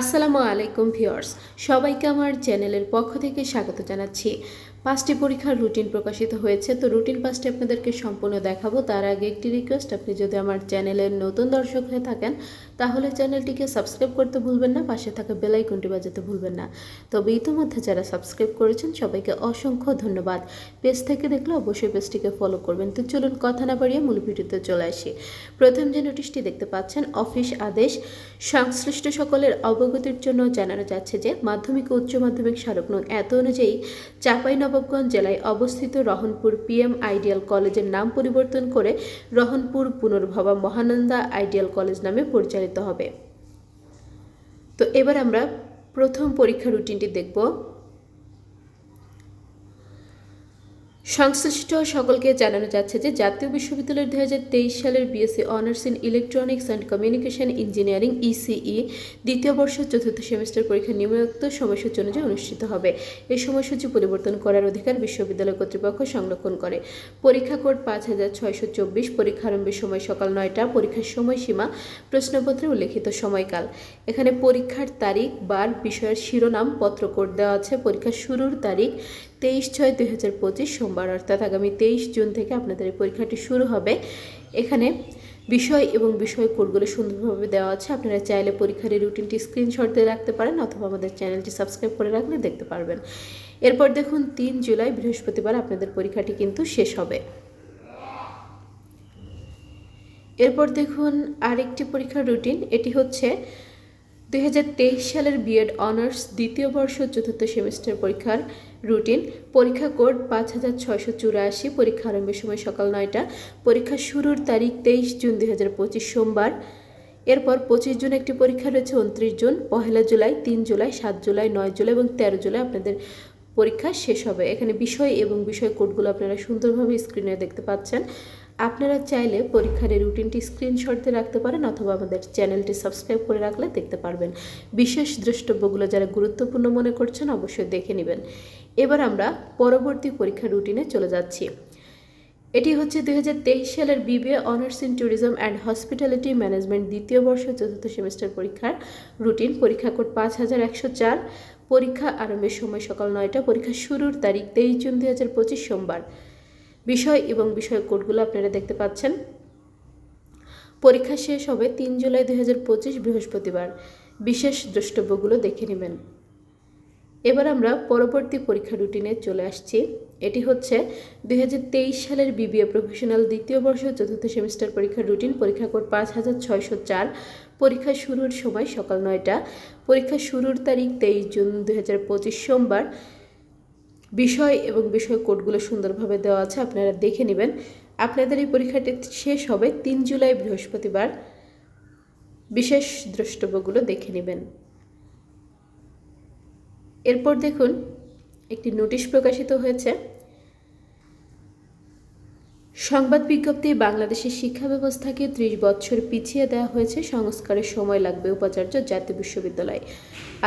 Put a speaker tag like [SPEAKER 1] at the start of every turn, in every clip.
[SPEAKER 1] আসসালামু আলাইকুম ভিওর্স সবাইকে আমার চ্যানেলের পক্ষ থেকে স্বাগত জানাচ্ছি পাঁচটি পরীক্ষার রুটিন প্রকাশিত হয়েছে তো রুটিন পাঁচটি আপনাদেরকে সম্পূর্ণ দেখাবো তার আগে একটি রিকোয়েস্ট আপনি যদি আমার চ্যানেলের নতুন দর্শক হয়ে থাকেন তাহলে চ্যানেলটিকে সাবস্ক্রাইব করতে ভুলবেন না পাশে থাকা বেলাইকনটি বাজাতে ভুলবেন না তবে ইতিমধ্যে যারা সাবস্ক্রাইব করেছেন সবাইকে অসংখ্য ধন্যবাদ পেজ থেকে দেখলে অবশ্যই পেজটিকে ফলো করবেন তো চলুন কথা না বাড়িয়ে মূল ভিডিওতে চলে আসি প্রথম যে নোটিশটি দেখতে পাচ্ছেন অফিস আদেশ সংশ্লিষ্ট সকলের অবগতির জন্য জানানো যাচ্ছে যে মাধ্যমিক ও উচ্চ মাধ্যমিক স্মারক নং এত অনুযায়ী চাঁপাইনবাবগঞ্জ জেলায় অবস্থিত রহনপুর পিএম আইডিয়াল কলেজের নাম পরিবর্তন করে রহনপুর পুনর্ভবা মহানন্দা আইডিয়াল কলেজ নামে পরিচালিত নিতে হবে তো এবার আমরা প্রথম পরীক্ষা রুটিনটি দেখব সংশ্লিষ্ট সকলকে জানানো যাচ্ছে যে জাতীয় বিশ্ববিদ্যালয়ের দু হাজার তেইশ সালের BSc honours in electronics and communication engineering ECE দ্বিতীয় বর্ষ চতুর্থ সেমিস্টার পরীক্ষা নিম্নোক্ত সময়সূচি অনুযায়ী অনুষ্ঠিত হবে এই সময়সূচি পরিবর্তন করার অধিকার বিশ্ববিদ্যালয় কর্তৃপক্ষ সংরক্ষণ করে পরীক্ষা কোড পাঁচ হাজার ছয়শো চব্বিশ পরীক্ষা আরম্ভের সময় সকাল নয়টা পরীক্ষার সময়সীমা প্রশ্নপত্রে উল্লেখিত সময়কাল এখানে পরীক্ষার তারিখ বার বিষয়ের শিরোনাম পত্র কোড দেওয়া আছে পরীক্ষা শুরুর তারিখ তেইশ ছয় দুই হাজার পঁচিশ সোমবার অর্থাৎ আগামী তেইশ জুন থেকে আপনাদের এই পরীক্ষাটি শুরু হবে এখানে বিষয় এবং বিষয় কোডগুলো সুন্দরভাবে দেওয়া আছে আপনারা চাইলে পরীক্ষার এই রুটিনটি স্ক্রিনশট দিয়ে রাখতে পারেন অথবা আমাদের চ্যানেলটি সাবস্ক্রাইব করে রাখলে দেখতে পারবেন এরপর দেখুন তিন জুলাই বৃহস্পতিবার আপনাদের পরীক্ষাটি কিন্তু শেষ হবে এরপর দেখুন আরেকটি পরীক্ষার রুটিন এটি হচ্ছে দুই সালের বিএড অনার্স দ্বিতীয় বর্ষ চতুর্থ সেমিস্টার পরীক্ষার রুটিন পরীক্ষা কোড পাঁচ হাজার ছয়শো চুরাশি পরীক্ষা আরম্ভের সময় সকাল নয়টা পরীক্ষা শুরুর তারিখ তেইশ জুন দুই সোমবার এরপর পঁচিশ জুন একটি পরীক্ষা রয়েছে উনত্রিশ জুন পহেলা জুলাই তিন জুলাই সাত জুলাই নয় জুলাই এবং তেরো জুলাই আপনাদের পরীক্ষা শেষ হবে এখানে বিষয় এবং বিষয় কোডগুলো আপনারা সুন্দরভাবে স্ক্রিনে দেখতে পাচ্ছেন আপনারা চাইলে পরীক্ষার এই রুটিনটি স্ক্রিনশট দিয়ে রাখতে পারেন অথবা আমাদের চ্যানেলটি সাবস্ক্রাইব করে রাখলে দেখতে পারবেন বিশেষ দ্রষ্টব্যগুলো যারা গুরুত্বপূর্ণ মনে করছেন অবশ্যই দেখে নেবেন এবার আমরা পরবর্তী পরীক্ষার রুটিনে চলে যাচ্ছি এটি হচ্ছে দুই সালের BBA honours in tourism and hospitality management দ্বিতীয় বর্ষ চতুর্থ সেমিস্টার পরীক্ষার রুটিন পরীক্ষা কোড পাঁচ হাজার একশো চার পরীক্ষা আরম্ভের সময় সকাল নয়টা পরীক্ষা শুরুর তারিখ তেইশ জুন দুই সোমবার বিষয় এবং বিষয় কোডগুলো আপনারা দেখতে পাচ্ছেন পরীক্ষা শেষ হবে তিন জুলাই দু বৃহস্পতিবার বিশেষ দ্রষ্টব্যগুলো দেখে নেবেন এবার আমরা পরবর্তী পরীক্ষা রুটিনে চলে আসছি এটি হচ্ছে দুই সালের বিবিএ প্রফেশনাল দ্বিতীয় বর্ষ চতুর্থ সেমিস্টার পরীক্ষার রুটিন পরীক্ষা কোড পাঁচ হাজার ছয়শো চার পরীক্ষা শুরুর সময় সকাল নয়টা পরীক্ষা শুরুর তারিখ তেইশ জুন দুই সোমবার বিষয় এবং বিষয় কোডগুলো সুন্দরভাবে দেওয়া আছে আপনারা দেখে নেবেন আপনাদের এই পরীক্ষাটি শেষ হবে তিন জুলাই বৃহস্পতিবার বিশেষ দ্রষ্টব্যগুলো দেখে নেবেন এরপর দেখুন একটি নোটিশ প্রকাশিত হয়েছে সংবাদ বিজ্ঞপ্তি বাংলাদেশের শিক্ষা ব্যবস্থাকে ত্রিশ বছর পিছিয়ে দেওয়া হয়েছে সংস্কারের সময় লাগবে উপাচার্য জাতীয় বিশ্ববিদ্যালয়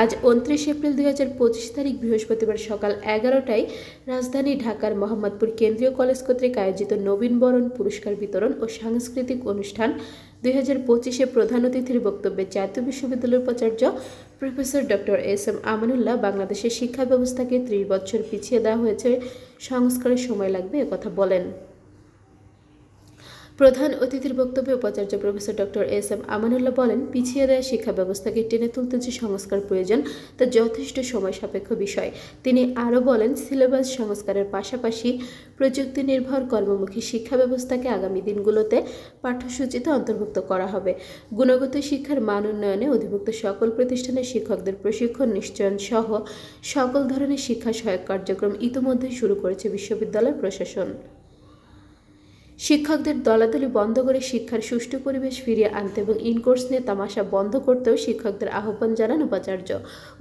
[SPEAKER 1] আজ উনত্রিশ এপ্রিল দুই হাজার পঁচিশ তারিখ বৃহস্পতিবার সকাল এগারোটায় রাজধানী ঢাকার মোহাম্মদপুর কেন্দ্রীয় কলেজ কর্তৃক আয়োজিত নবীন বরণ পুরস্কার বিতরণ ও সাংস্কৃতিক অনুষ্ঠান দুই হাজার পঁচিশে প্রধান অতিথির বক্তব্যে জাতীয় বিশ্ববিদ্যালয়ের উপাচার্য professor doctor S M Amanullah বাংলাদেশের শিক্ষা ব্যবস্থাকে ত্রিশ বছর পিছিয়ে দেওয়া হয়েছে সংস্কারের সময় লাগবে একথা বলেন প্রধান অতিথির বক্তব্যে উপাচার্য professor doctor S M Amanullah বলেন পিছিয়ে দেওয়া শিক্ষা ব্যবস্থাকে টেনে তুলতে যে সংস্কার প্রয়োজন তা যথেষ্ট সময় সাপেক্ষ বিষয় তিনি আরও বলেন সিলেবাস সংস্কারের পাশাপাশি প্রযুক্তি নির্ভর কর্মমুখী শিক্ষা ব্যবস্থাকে আগামী দিনগুলোতে পাঠ্যসূচিতে অন্তর্ভুক্ত করা হবে গুণগত শিক্ষার মান উন্নয়নে অধিভুক্ত সকল প্রতিষ্ঠানের শিক্ষকদের প্রশিক্ষণ নিশ্চয়ন সহ সকল ধরনের শিক্ষা সহায়ক কার্যক্রম ইতিমধ্যেই শুরু করেছে বিশ্ববিদ্যালয় প্রশাসন শিক্ষকদের দলাদলি বন্ধ করে শিক্ষার সুষ্ঠু পরিবেশ ফিরিয়ে আনতে এবং ইনকোর্স নিয়ে তামাশা বন্ধ করতেও শিক্ষকদের আহ্বান জানান উপাচার্য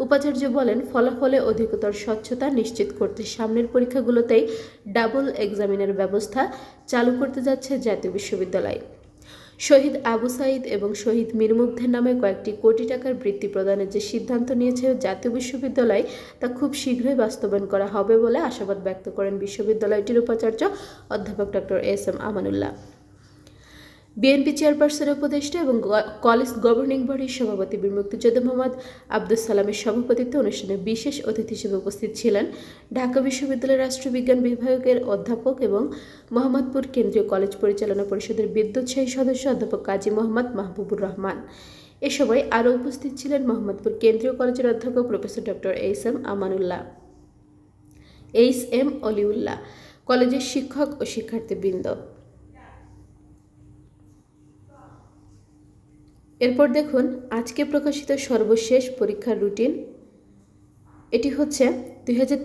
[SPEAKER 1] উপাচার্য বলেন ফলাফলে অধিকতর স্বচ্ছতা নিশ্চিত করতে সামনের পরীক্ষাগুলোতেই ডাবল এক্সামিনের ব্যবস্থা চালু করতে যাচ্ছে জাতীয় বিশ্ববিদ্যালয় শহীদ আবু সাঈদ এবং শহীদ মীর নামে কয়েকটি কোটি টাকার বৃত্তি প্রদানের যে সিদ্ধান্ত নিয়েছে জাতীয় বিশ্ববিদ্যালয় তা খুব শীঘ্রই বাস্তবায়ন করা হবে বলে আশাবাদ ব্যক্ত করেন বিশ্ববিদ্যালয়টির উপাচার্য অধ্যাপক doctor S M Amanullah BNP চেয়ারপারসনের উপদেষ্টা এবং কলেজ গভর্নিং বডির সভাপতি বীর মুক্তিযোদ্ধা মোহাম্মদ আব্দুল সালামের সভাপতিত্বে অনুষ্ঠানে বিশেষ অতিথি হিসেবে উপস্থিত ছিলেন ঢাকা বিশ্ববিদ্যালয়ের রাষ্ট্রবিজ্ঞান বিভাগের অধ্যাপক এবং মোহাম্মদপুর কেন্দ্রীয় কলেজ পরিচালনা পরিষদের বিদ্যুৎসাহী সদস্য অধ্যাপক কাজী মোহাম্মদ মাহবুবুর রহমান এ সময় আরও উপস্থিত ছিলেন মোহাম্মদপুর কেন্দ্রীয় কলেজের অধ্যাপক professor doctor H M Amanullah H M Aliullah কলেজের শিক্ষক ও শিক্ষার্থীবৃন্দ এরপর দেখুন আজকে প্রকাশিত সর্বশেষ পরীক্ষার রুটিন এটি হচ্ছে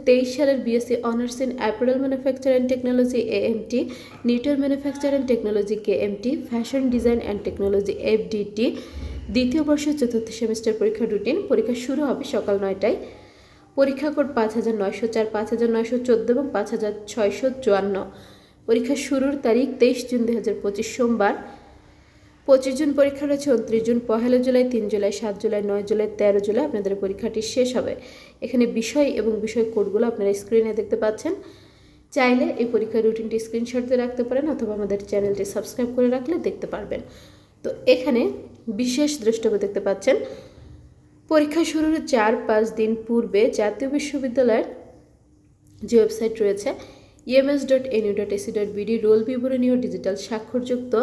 [SPEAKER 1] দুই সালের BSc honours in apparel manufacture and technology A T knitwear manufacture and technology K T fashion design and technology DT দ্বিতীয় বর্ষ চতুর্থ সেমিস্টার পরীক্ষার রুটিন পরীক্ষা শুরু হবে সকাল নয়টায় পরীক্ষা কোড পাঁচ হাজার নয়শো চার পাঁচ হাজার নয়শো চোদ্দো এবং পাঁচ হাজার ছয়শো চুয়ান্ন পরীক্ষা শুরুর তারিখ তেইশ জুন দু সোমবার পঁচিশ জুন পরীক্ষা রয়েছে উনত্রিশ জুন পহেলা জুলাই তিন জুলাই সাত জুলাই নয় জুলাই তেরো জুলাই আপনাদের পরীক্ষাটি শেষ হবে এখানে বিষয় এবং বিষয় কোডগুলো আপনারা স্ক্রিনে দেখতে পাচ্ছেন চাইলে এই পরীক্ষার রুটিনটি স্ক্রিনশট দিয়ে রাখতে পারেন অথবা আমাদের চ্যানেলটি সাবস্ক্রাইব করে রাখলে দেখতে পারবেন তো এখানে বিশেষ দৃষ্টব দেখতে পাচ্ছেন পরীক্ষা শুরুর চার পাঁচ দিন পূর্বে জাতীয় বিশ্ববিদ্যালয়ের যে ওয়েবসাইট রয়েছে EMS dot NU dot AC dot BD roll বিবরণী ও ডিজিটাল স্বাক্ষরযুক্ত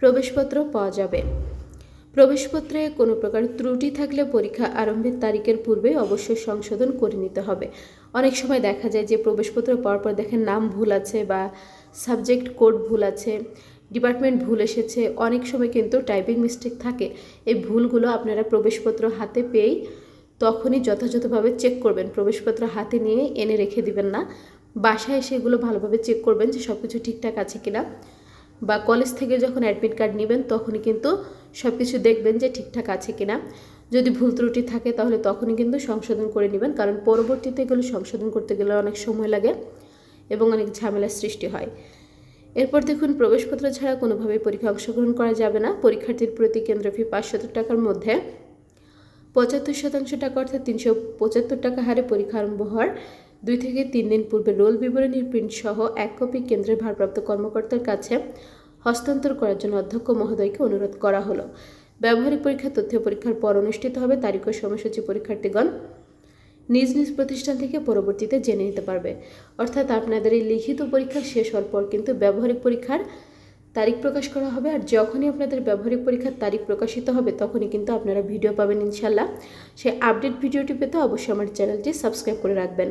[SPEAKER 1] প্রবেশপত্র পাওয়া যাবে প্রবেশপত্রে কোনো প্রকার ত্রুটি থাকলে পরীক্ষা আরম্ভের তারিখের পূর্বে অবশ্যই সংশোধন করে নিতে হবে অনেক সময় দেখা যায় যে প্রবেশপত্র পাওয়ার পর দেখেন নাম ভুল আছে বা সাবজেক্ট কোড ভুল আছে ডিপার্টমেন্ট ভুল এসেছে অনেক সময় কিন্তু টাইপিং মিস্টেক থাকে এই ভুলগুলো আপনারা প্রবেশপত্র হাতে পেয়েই তখনই যথাযথভাবে চেক করবেন প্রবেশপত্র হাতে নিয়ে এনে রেখে দিবেন না বাসায় সেগুলো ভালোভাবে চেক করবেন যে সব কিছু ঠিকঠাক আছে কিনা বা কলেজ থেকে যখন অ্যাডমিট কার্ড নেবেন তখনই কিন্তু সব কিছু দেখবেন যে ঠিকঠাক আছে কিনা যদি ভুল ত্রুটি থাকে তাহলে তখনই কিন্তু সংশোধন করে নেবেন কারণ পরবর্তীতে এগুলো সংশোধন করতে গেলে অনেক সময় লাগে এবং অনেক ঝামেলার সৃষ্টি হয় এরপর দেখুন প্রবেশপত্র ছাড়া কোনোভাবে পরীক্ষা অংশগ্রহণ করা যাবে না পরীক্ষার্থীর প্রতি কেন্দ্র ফি পাঁচশত টাকার মধ্যে পঁচাত্তর শতাংশ টাকা অর্থাৎ তিনশো পঁচাত্তর টাকা হারে পরীক্ষা আরম্ভ হওয়ার দুই থেকে তিন দিন পূর্বে রোল বিবরণীর প্রিন্টসহ এক কপি কেন্দ্রের ভারপ্রাপ্ত কর্মকর্তার কাছে হস্তান্তর করার জন্য অধ্যক্ষ মহোদয়কে অনুরোধ করা হলো ব্যবহারিক পরীক্ষা তথ্য পরীক্ষার পর অনুষ্ঠিত হবে তারিখ ও সময়সূচি পরীক্ষার্থীগণ নিজ নিজ প্রতিষ্ঠান থেকে পরবর্তীতে জেনে নিতে পারবে অর্থাৎ আপনাদের এই লিখিত পরীক্ষা শেষ হওয়ার পর কিন্তু ব্যবহারিক পরীক্ষার তারিখ প্রকাশ করা হবে আর যখনই আপনাদের ব্যবহারিক পরীক্ষার তারিখ প্রকাশিত হবে তখনই কিন্তু আপনারা ভিডিও পাবেন ইনশাল্লাহ সেই আপডেট ভিডিওটি পেতে অবশ্যই আমার চ্যানেলটি সাবস্ক্রাইব করে রাখবেন